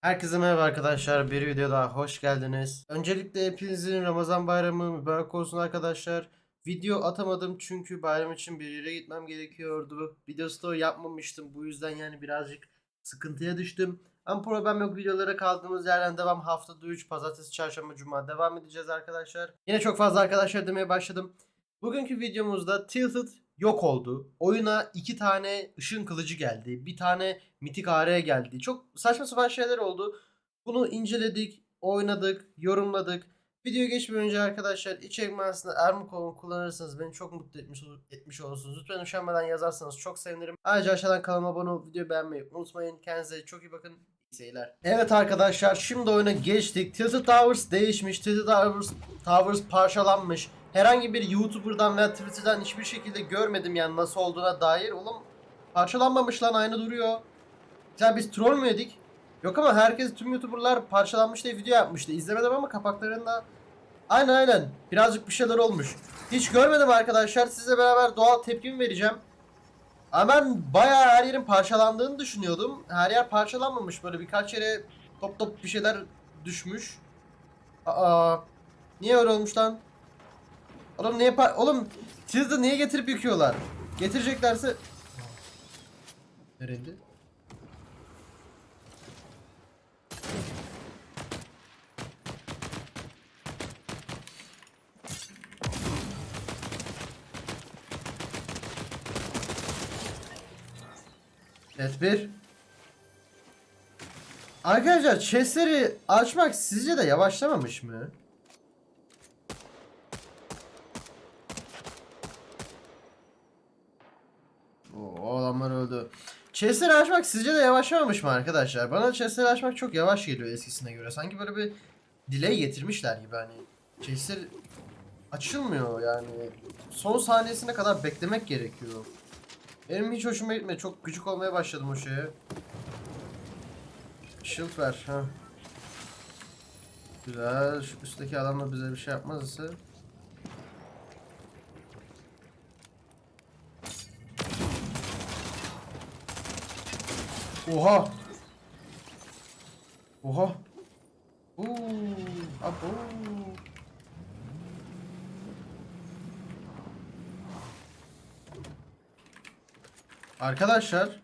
Herkese merhaba arkadaşlar. Bir video daha hoş geldiniz. Öncelikle hepinizin Ramazan bayramı mübarek olsun arkadaşlar. Video atamadım çünkü bayram için bir yere gitmem gerekiyordu. Video story yapmamıştım. Bu yüzden yani birazcık sıkıntıya düştüm. Ama problem yok videolara kaldığımız yerden devam. Haftada 3 pazartesi, çarşamba, cuma devam edeceğiz arkadaşlar. Yine çok fazla arkadaşlar demeye başladım. Bugünkü videomuzda Tilted yok oldu. Oyuna iki tane ışın kılıcı geldi. Bir tane mitik AR geldi. Çok saçma sapan şeyler oldu. Bunu inceledik, oynadık, yorumladık. Videoya geçmeden önce arkadaşlar içerik mağazasında Ermukov'u kullanırsanız beni çok mutlu etmiş, etmiş olursunuz. Lütfen üşenmeden yazarsanız çok sevinirim. Ayrıca aşağıdan kanalıma abone olup videoyu beğenmeyi unutmayın. Kendinize çok iyi bakın. İyi seyirler. Evet arkadaşlar şimdi oyuna geçtik. Tilted Towers değişmiş. Tilted Towers, Towers parçalanmış. Herhangi bir YouTuber'dan veya Twitter'dan hiçbir şekilde görmedim yani nasıl olduğuna dair. Oğlum parçalanmamış lan aynı duruyor. Ya biz troll mü yedik? Yok ama herkes tüm YouTuber'lar parçalanmış diye video yapmıştı. İzlemedim ama kapaklarında aynen aynen birazcık bir şeyler olmuş. Hiç görmedim arkadaşlar. Sizle beraber doğal tepkimi vereceğim. Ama ben bayağı her yerin parçalandığını düşünüyordum. Her yer parçalanmamış. Böyle birkaç yere top top bir şeyler düşmüş. Aa, niye öyle olmuş lan? Oğlum niye par... Oğlum siz niye getirip yıkıyorlar? Getireceklerse... Nereydi? Evet bir. Arkadaşlar chestleri açmak sizce de yavaşlamamış mı? Oo, o adamlar öldü. Chestleri açmak sizce de yavaşlamamış mı arkadaşlar? Bana chestleri açmak çok yavaş geliyor eskisine göre. Sanki böyle bir delay getirmişler gibi hani. Chestler açılmıyor yani. Son saniyesine kadar beklemek gerekiyor. Benim hiç hoşuma gitmedi. Çok gıcık olmaya başladım o şeye. Shield ver. Ha. Güzel. Şu üstteki adam da bize bir şey yapmazsa. Oha. Oha. Uuu. Abo. Arkadaşlar.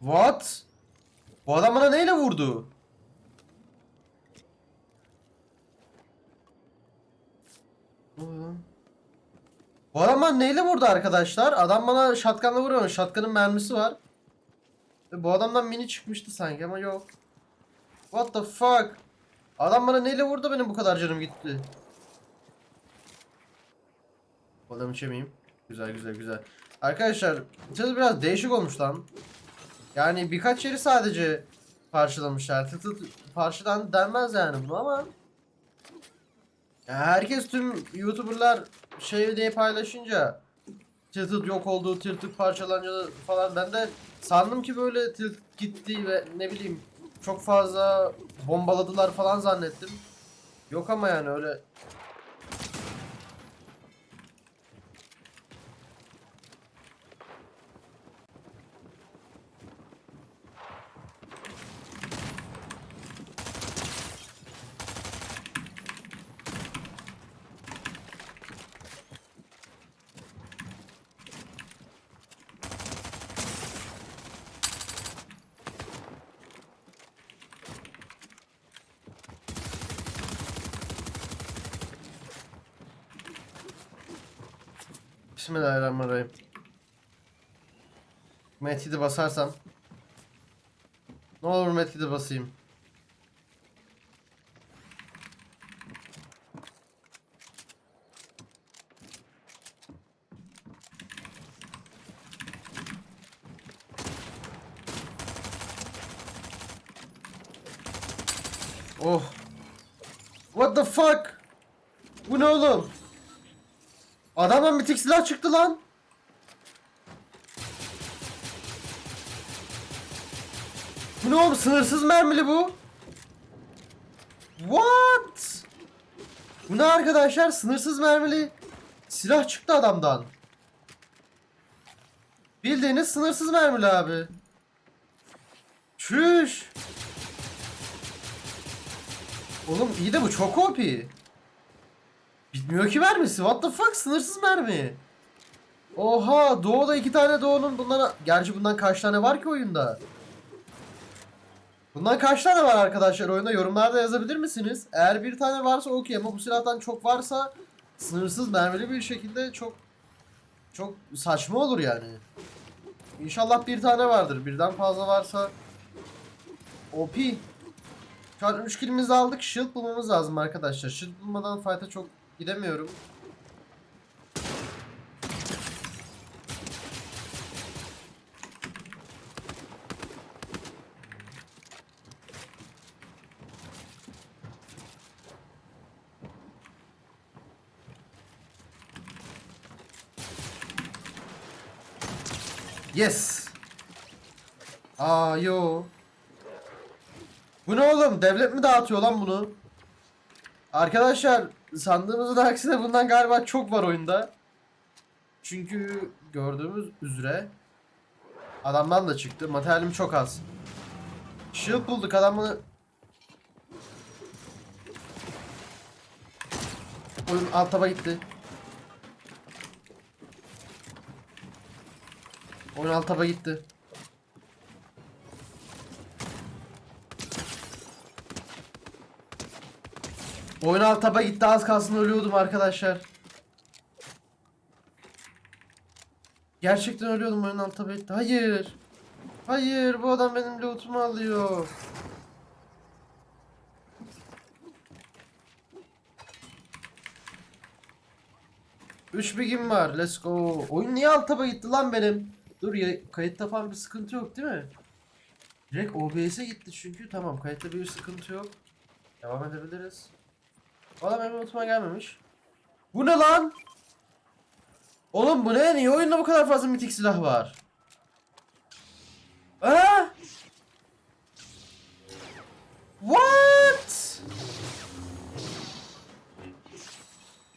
What? Bu adam bana neyle vurdu? Bu adam bana neyle vurdu arkadaşlar? Adam bana shotgunla vuruyor. Shotgun'ın mermisi var. Bu adamdan mini çıkmıştı sanki ama yok. What the fuck? Adam bana neyle vurdu benim bu kadar canım gitti. Bu adamı içemeyeyim. Güzel güzel güzel. Arkadaşlar çatı biraz değişik olmuş lan. Yani birkaç yeri sadece parçalamışlar. Tık tık parçalan denmez yani bunu ama. Ya herkes tüm YouTuber'lar şey diye paylaşınca Tilted yok oldu, Tilted parçalanınca falan ben de sandım ki böyle Tilted gitti ve ne bileyim çok fazla bombaladılar falan zannettim. Yok ama yani öyle Bismillahirrahmanirrahim. Metidi basarsam. Ne olur Metidi basayım. Oh. What the fuck? Bu ne oğlum? Adamdan bir tek silah çıktı lan. Bu ne oğlum sınırsız mermili bu. What? Bu ne arkadaşlar sınırsız mermili silah çıktı adamdan. Bildiğiniz sınırsız mermili abi. Çüş. Oğlum iyi de bu çok OP. Bitmiyor ki mermisi. What the fuck? Sınırsız mermi. Oha Doğu'da iki tane Doğu'nun bundan... Gerçi bundan kaç tane var ki oyunda? Bundan kaç tane var arkadaşlar oyunda? Yorumlarda yazabilir misiniz? Eğer bir tane varsa okey ama bu silahtan çok varsa sınırsız mermili bir şekilde çok çok saçma olur yani. İnşallah bir tane vardır. Birden fazla varsa OP. Şu an 3 kilimizi aldık. Shield bulmamız lazım arkadaşlar. Shield bulmadan fight'a çok gidemiyorum. Yes. Aa yo. Bu ne oğlum? Devlet mi dağıtıyor lan bunu? Arkadaşlar sandığımızın aksine bundan galiba çok var oyunda. Çünkü gördüğümüz üzere adamdan da çıktı. Materyalim çok az. Shield bulduk adam bunu Oyun alt taba gitti. Oyun alt taba gitti. Oyun alt taba gitti az kalsın ölüyordum arkadaşlar. Gerçekten ölüyordum oyun alt taba gitti. Hayır. Hayır bu adam benim lootumu alıyor. Üç bigim var. Let's go. Oyun niye alt taba gitti lan benim? Dur ya kayıtta falan bir sıkıntı yok değil mi? Direkt OBS'e gitti çünkü. Tamam kayıtta bir sıkıntı yok. Devam edebiliriz. Valla benim unutma gelmemiş. Bu ne lan? Oğlum bu ne? Niye oyunda bu kadar fazla mitik silah var? Aa! What?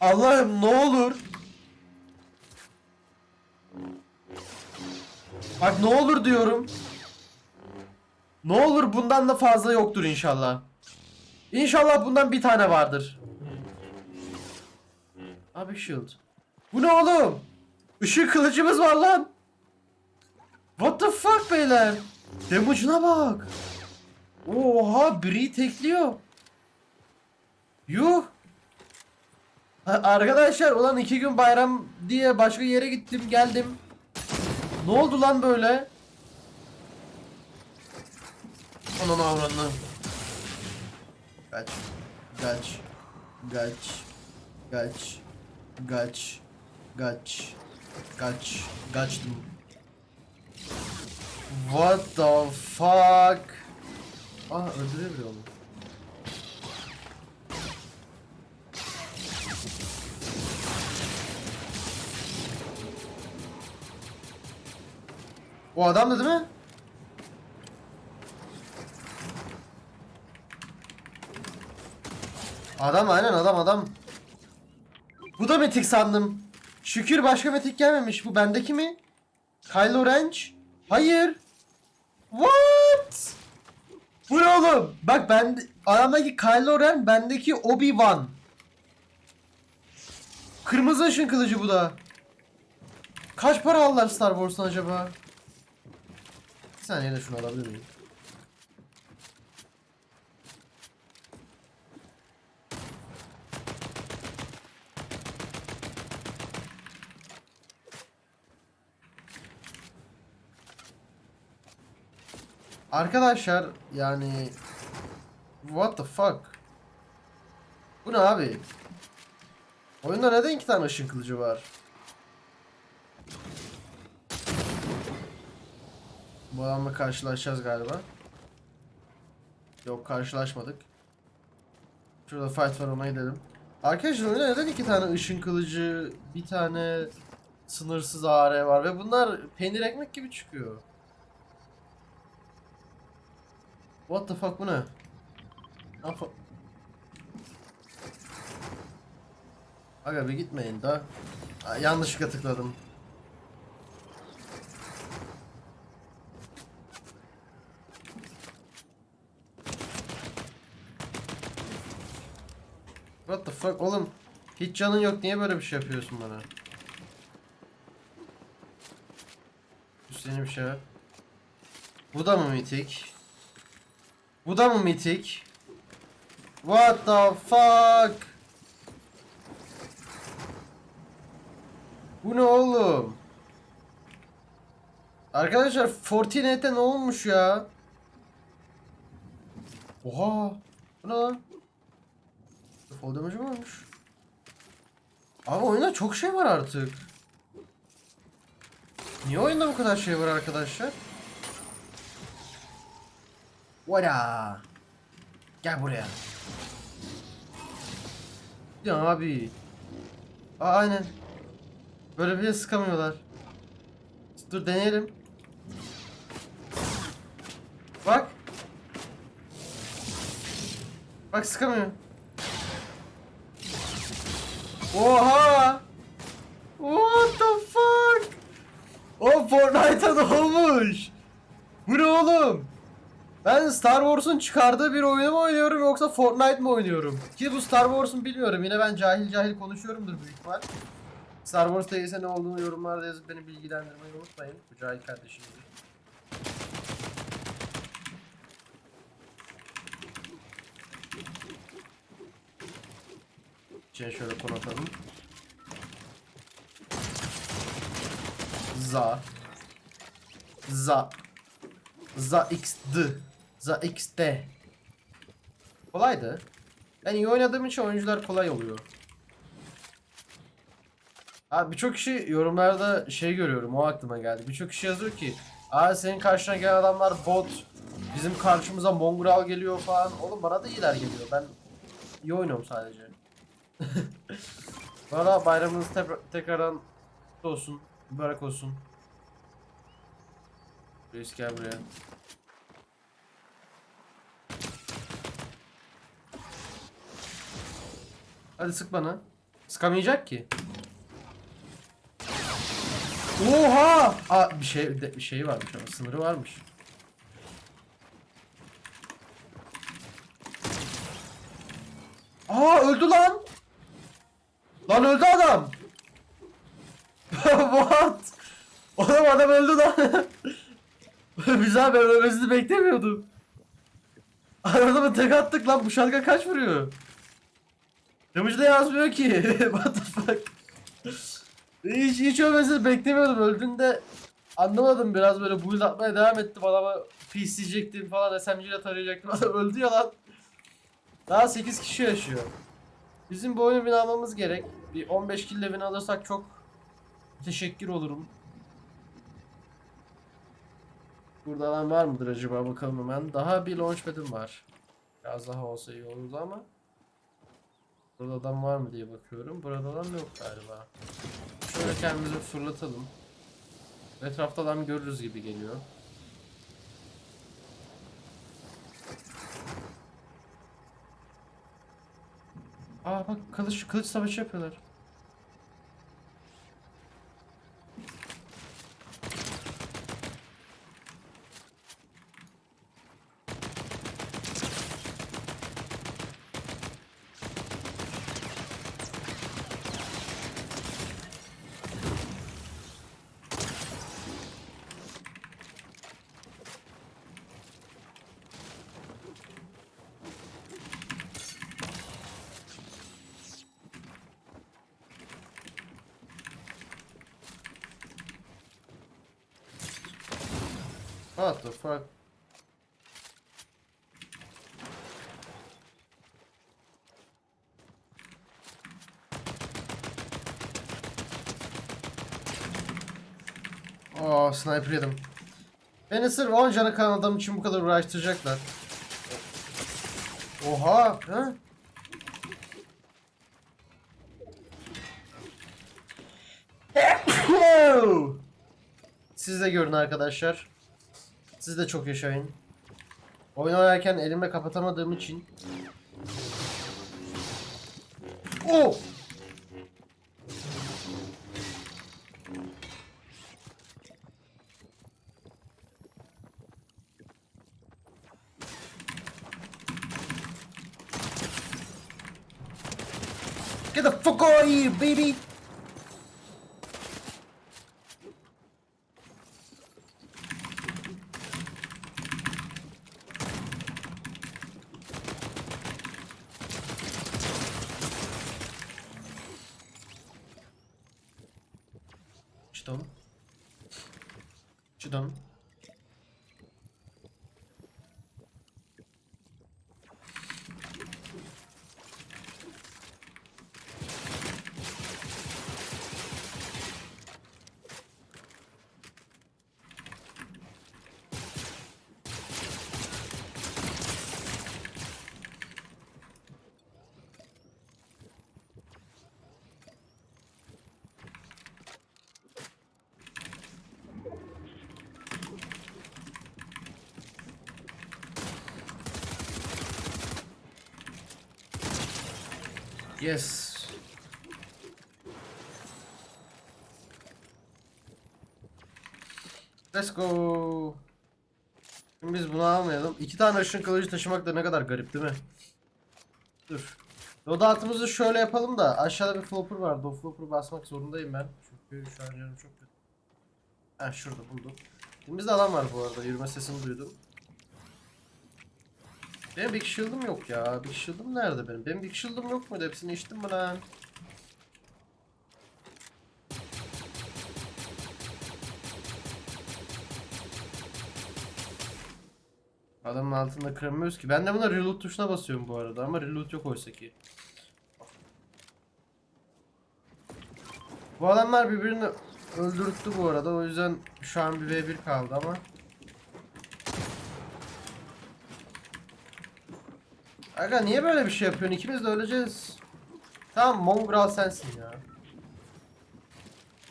Allah'ım ne olur. Bak ne olur diyorum. Ne olur bundan da fazla yoktur inşallah. İnşallah bundan bir tane vardır. Abi shield. Bu ne oğlum? Işık kılıcımız var lan. What the fuck beyler? Damage'ına bak. Oha biri tekliyor. Yuh. Arkadaşlar ulan iki gün bayram diye başka yere gittim geldim. Ne oldu lan böyle? Ananı avranını. Kaç. Kaç. Kaç. Kaç. Kaç. Kaç. Kaç. Kaçtım. What the fuck? Ah öldürebiliyor onu. O adamdı değil mi? Adam aynen adam adam. Bu da metik sandım. Şükür başka metik gelmemiş. Bu bendeki mi? Kylo Ren? Hayır. What? Bu ne oğlum? Bak ben adamdaki Kylo Ren bendeki Obi-Wan. Kırmızı ışın kılıcı bu da. Kaç para aldılar Star Wars'tan acaba? Bir saniye de şunu alabilir miyim? Arkadaşlar yani What the fuck? Bu ne abi? Oyunda neden iki tane ışın kılıcı var? Bu adamla karşılaşacağız galiba. Yok karşılaşmadık. Şurada fight var ona gidelim. Arkadaşlar oyunda neden iki tane ışın kılıcı, bir tane sınırsız AR var ve bunlar peynir ekmek gibi çıkıyor. What the fuck bu ne? Ne Aga bir gitmeyin da. Yanlışlıkla tıkladım. What the fuck oğlum? Hiç canın yok niye böyle bir şey yapıyorsun bana? Üstüne bir şey. Bu da mı mitik? Bu da mı mitik? What the fuck? Bu ne oğlum? Arkadaşlar Fortnite'e ne olmuş ya? Oha! Bu ne lan? Fall damage olmuş? Abi oyunda çok şey var artık. Niye oyunda bu kadar şey var arkadaşlar? Vada! Gel buraya. Ya abi. Aa, aynen. Böyle bir de sıkamıyorlar. Dur deneyelim. Bak. Bak sıkamıyor. Oha! What the fuck? O Fortnite'a ne olmuş? Bu ne oğlum? Ben Star Wars'un çıkardığı bir oyunu mu oynuyorum yoksa Fortnite mi oynuyorum? Ki bu Star Wars'un bilmiyorum. Yine ben cahil cahil konuşuyorumdur büyük ihtimal. Star Wars değilse ne olduğunu yorumlarda yazıp beni bilgilendirmeyi unutmayın. Bu cahil kardeşimizi. İçine şöyle konatalım. Za. Za. Za XD. Za XD. Kolaydı. Ben iyi oynadığım için oyuncular kolay oluyor. Abi birçok kişi yorumlarda şey görüyorum o aklıma geldi. Birçok kişi yazıyor ki Aa senin karşına gelen adamlar bot. Bizim karşımıza Mongral geliyor falan. Oğlum bana da iyiler geliyor. Ben iyi oynuyorum sadece. Valla bayramınız te- tekrardan olsun. Mübarek olsun. Reis gel buraya. Hadi sık bana. Sıkamayacak ki. Oha! Aa bir şey bir şey varmış ama sınırı varmış. Aa öldü lan. Lan öldü adam. What? Oğlum adam öldü lan. Biz abi ölmesini beklemiyordum. Adamı tek attık lan bu şalga kaç vuruyor? Damage de yazmıyor ki. What the fuck? Hiç, hiç ölmesini beklemiyordum. Öldüğünde anlamadım biraz böyle build atmaya devam ettim. Adama PC'cektim falan SMG ile tarayacaktım. Adam öldü ya lan. Daha 8 kişi yaşıyor. Bizim bu oyunu win gerek. Bir 15 kill win alırsak çok teşekkür olurum. Burada adam var mıdır acaba bakalım hemen. Daha bir launchpad'im var. Biraz daha olsa iyi olurdu ama. Burada adam var mı diye bakıyorum. Burada adam yok galiba. Şöyle kendimizi fırlatalım. Etrafta adam görürüz gibi geliyor. Aa bak kılıç kılıç savaşı yapıyorlar. What the fuck? Aa sniper yedim. Beni sırf 10 canı kalan adam için bu kadar uğraştıracaklar. Oha! Ha? Siz de görün arkadaşlar. Siz de çok yaşayın. Oyun oynarken elimle kapatamadığım için. Oh! Get the fuck out of here, baby! Yes. Let's go. Şimdi biz bunu almayalım. İki tane ışın kılıcı taşımak da ne kadar garip değil mi? Dur. Loadout'ımızı şöyle yapalım da aşağıda bir flopper vardı. O flopper'ı basmak zorundayım ben. Çünkü şu an canım çok kötü. Ha şurada buldum. Elimizde alan var bu arada. Yürüme sesini duydum. Benim Big Shield'ım yok ya. Big Shield'ım nerede benim? Benim Big Shield'ım yok muydu? Hepsini içtim mi lan? Adamın altında kıramıyoruz ki. Ben de buna reload tuşuna basıyorum bu arada ama reload yok oysa ki. Bu adamlar birbirini öldürttü bu arada. O yüzden şu an bir v1 kaldı ama. Aga niye böyle bir şey yapıyorsun? İkimiz de öleceğiz. Tamam Mongral sensin ya.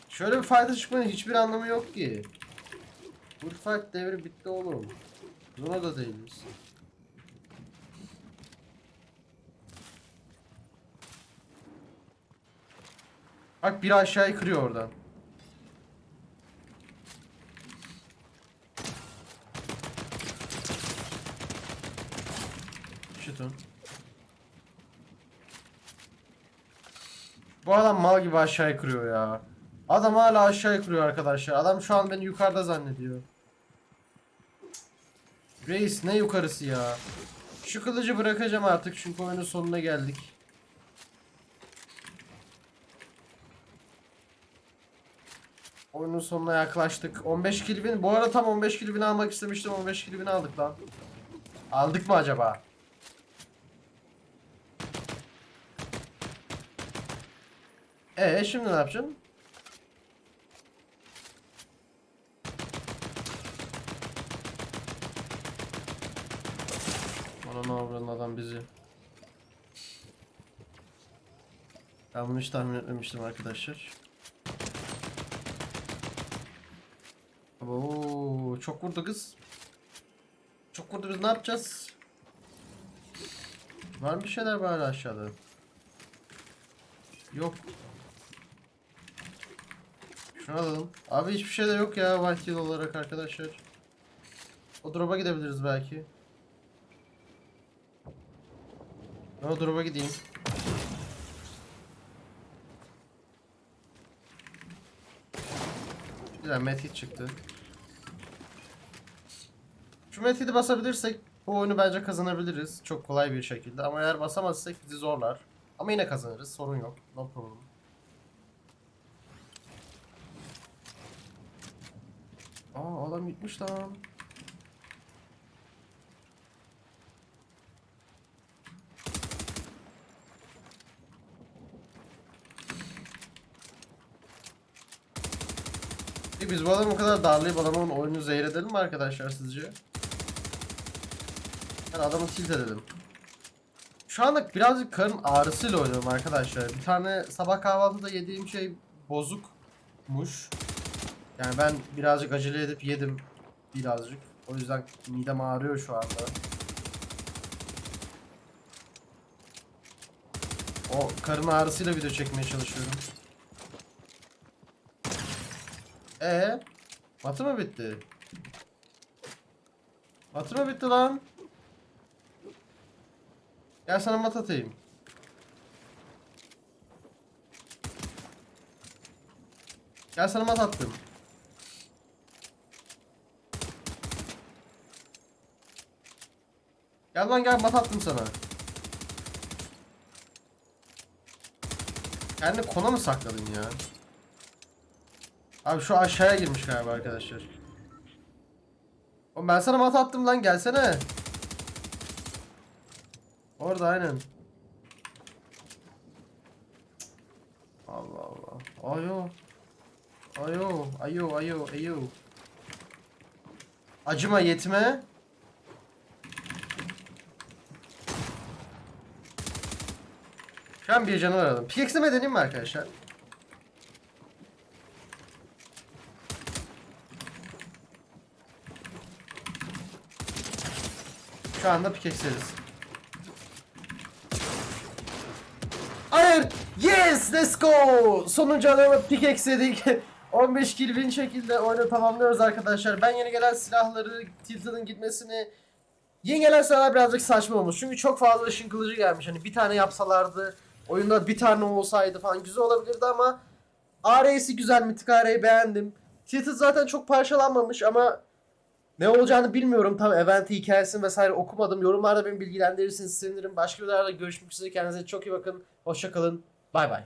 Şöyle bir fayda çıkmanın hiçbir anlamı yok ki. Bu fight devri bitti oğlum. Buna da değiliz. Bak biri aşağıyı kırıyor oradan. Şutun. Bu adam mal gibi aşağıyı kırıyor ya. Adam hala aşağıyı kırıyor arkadaşlar. Adam şu an beni yukarıda zannediyor. Reis ne yukarısı ya. Şu kılıcı bırakacağım artık çünkü oyunun sonuna geldik. Oyunun sonuna yaklaştık. 15 kilibin. Bu arada tam 15 kilibini almak istemiştim. 15 kilibini aldık lan. Aldık mı acaba? Ee şimdi ne yapacaksın? Ona ne avradın adam bizi. Ben bunu hiç tahmin etmemiştim arkadaşlar. Oo, çok vurdu kız. Çok vurdu biz ne yapacağız? Var mı bir şeyler bari aşağıda? Yok. Şunu. Abi hiçbir şey de yok ya White Hill olarak arkadaşlar. O drop'a gidebiliriz belki. Ben o drop'a gideyim. Güzel medkit çıktı. Şu medkit'i basabilirsek bu oyunu bence kazanabiliriz. Çok kolay bir şekilde. Ama eğer basamazsak bizi zorlar. Ama yine kazanırız. Sorun yok. No problem. Aa adam gitmiş lan. Biz bu adamı o kadar darlayıp adamın oyunu zehir edelim mi arkadaşlar sizce? Yani adamı tilt edelim. Şu anda birazcık karın ağrısıyla oynuyorum arkadaşlar. Bir tane sabah kahvaltıda yediğim şey bozukmuş. Yani ben birazcık acele edip yedim. Birazcık. O yüzden midem ağrıyor şu anda. O karın ağrısıyla video çekmeye çalışıyorum. Ee, Matı mı bitti? Matı mı bitti lan? Gel sana mat atayım. Gel sana mat attım. Gel lan gel mat attım sana. Kendini kona mı sakladın ya? Abi şu aşağıya girmiş galiba arkadaşlar. Oğlum ben sana mat attım lan gelsene. Orada aynen. Allah Allah. Ayo. Ayo. Ayo. Ayo. Ayo. Acıma yetme. An bir canavar aradım. Pickaxe'le deneyeyim mi arkadaşlar? Şu anda pickaxe'leriz. Hayır! Yes! Let's go! Sonuncu adamı pickaxe'ledik. 15 kill win şekilde oyunu tamamlıyoruz arkadaşlar. Ben yeni gelen silahları, Tilted'ın gitmesini... Yeni gelen silahlar birazcık saçma olmuş. Çünkü çok fazla ışın kılıcı gelmiş. Hani bir tane yapsalardı, oyunda bir tane olsaydı falan güzel olabilirdi ama... AR'si güzel, Mythic AR'yi beğendim. Tilted zaten çok parçalanmamış ama ne olacağını bilmiyorum. Tam eventi hikayesini vesaire okumadım. Yorumlarda beni bilgilendirirsiniz sevinirim. Başka videolarda görüşmek üzere. Kendinize çok iyi bakın. Hoşça kalın. Bay bay.